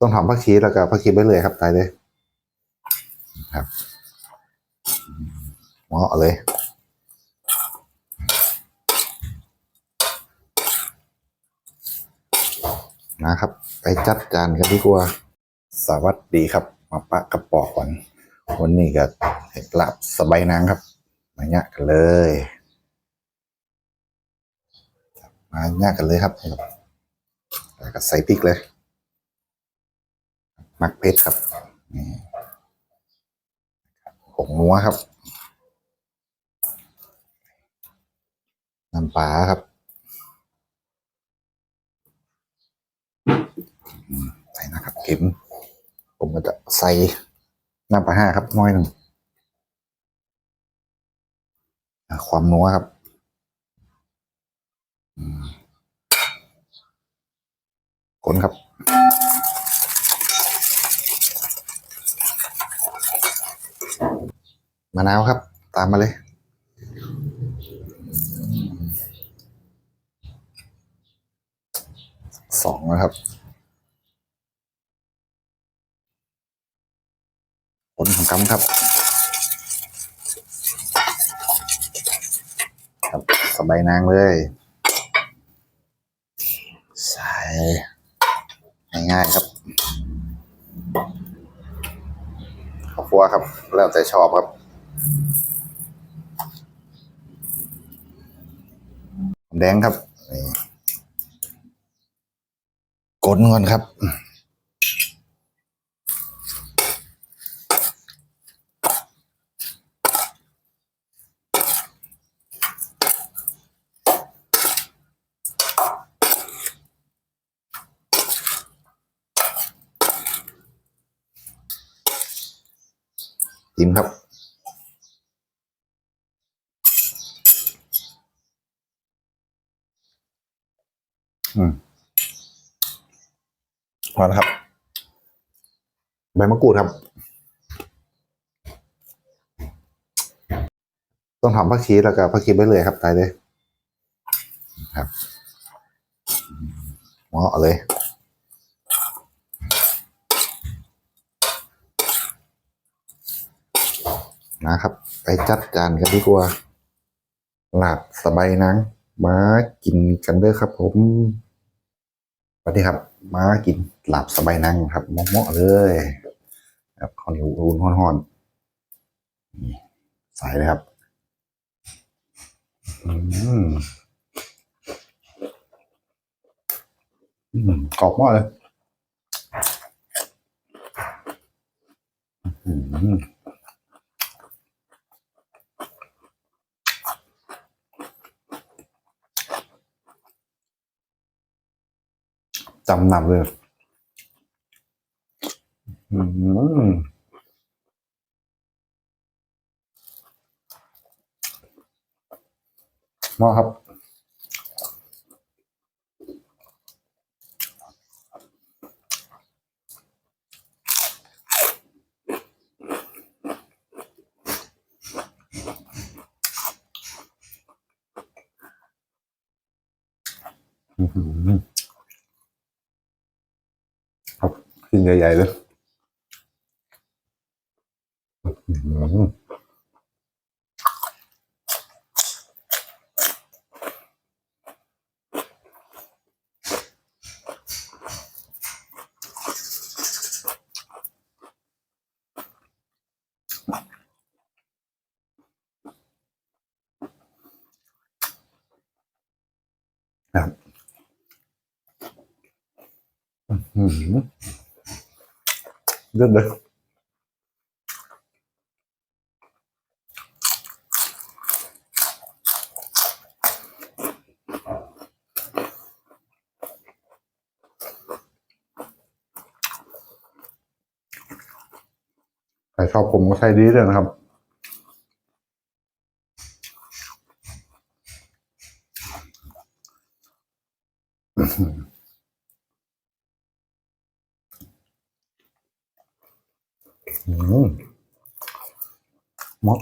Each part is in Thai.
ต้องทำผักชีแล้วก็ผักชีไปเลยครับตายเลยครับเหมาะเลยนะครับ ไปจัดจานกันดีกว่า สวัสดีครับ มาปะกระปอกก่อนวันนี้ก็เห็ดลาบสบายนางครับ มาเนี่ยกันเลย มาเนี่ยกันเลยครับแล้วก็ใส่พริกเลย มักเพชรครับผงนัวครับ น้ำปลาครับ ใส่นะครับเข็ม ผมก็จะใส่น้ำปลาห้าครับน้อยหนึ่งความนัวครับอืมคนครับ มะนาวครับ ตามมาเลยสองนะครับผลของกำครับ ครับสบายนางเลย ใส่ง่ายๆครับข้าวคั่วครับ แล้วแต่ชอบครับ แดงครับกดก่อนครับจิ้มครับ อืมพอแล้วครับ ใบมะกรูดครับ ต้องทำผักชีแล้วก็ผักชีไปเลยครับตายเลยครับเหมาะเลยนะครับ ไปจัดจานกันดีกว่าลาบสบายนังมากินกันเด้อครับผม วัสดีครับ มากินหลาบสบายนั่งครับเหมาะๆเลยครับข้าวเหนียวอุ่นๆห่อนๆนี่ใส่เลยครับอืมอืมกรอบมากเลย อืม จำนำเลยอืมมาครับ อืมครับ กินใหญ่ๆเลยอืมครับ อืม เลือดเลยใครชอบผมก็ใช้ดีเลยนะครับอื มอก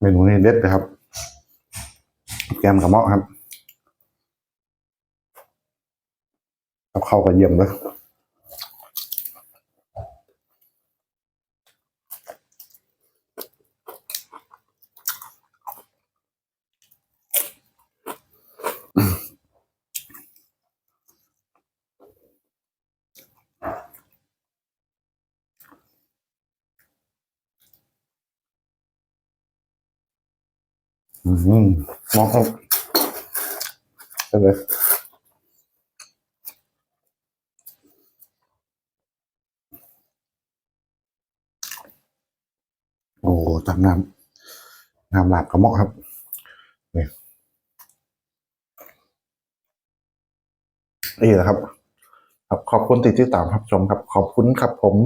เมนูนี้เด็ดนะครับ แกมกับมอกครับ เอาเข้ากับเยี่ยมเลย อืมเมาะครับได้เลยโอ้จำน้ำน้ำหลาบกระเหมาะครับนี่นี่แหละครับครับขอบคุณที่ติดตามรับชมครับ ขอบคุณครับผม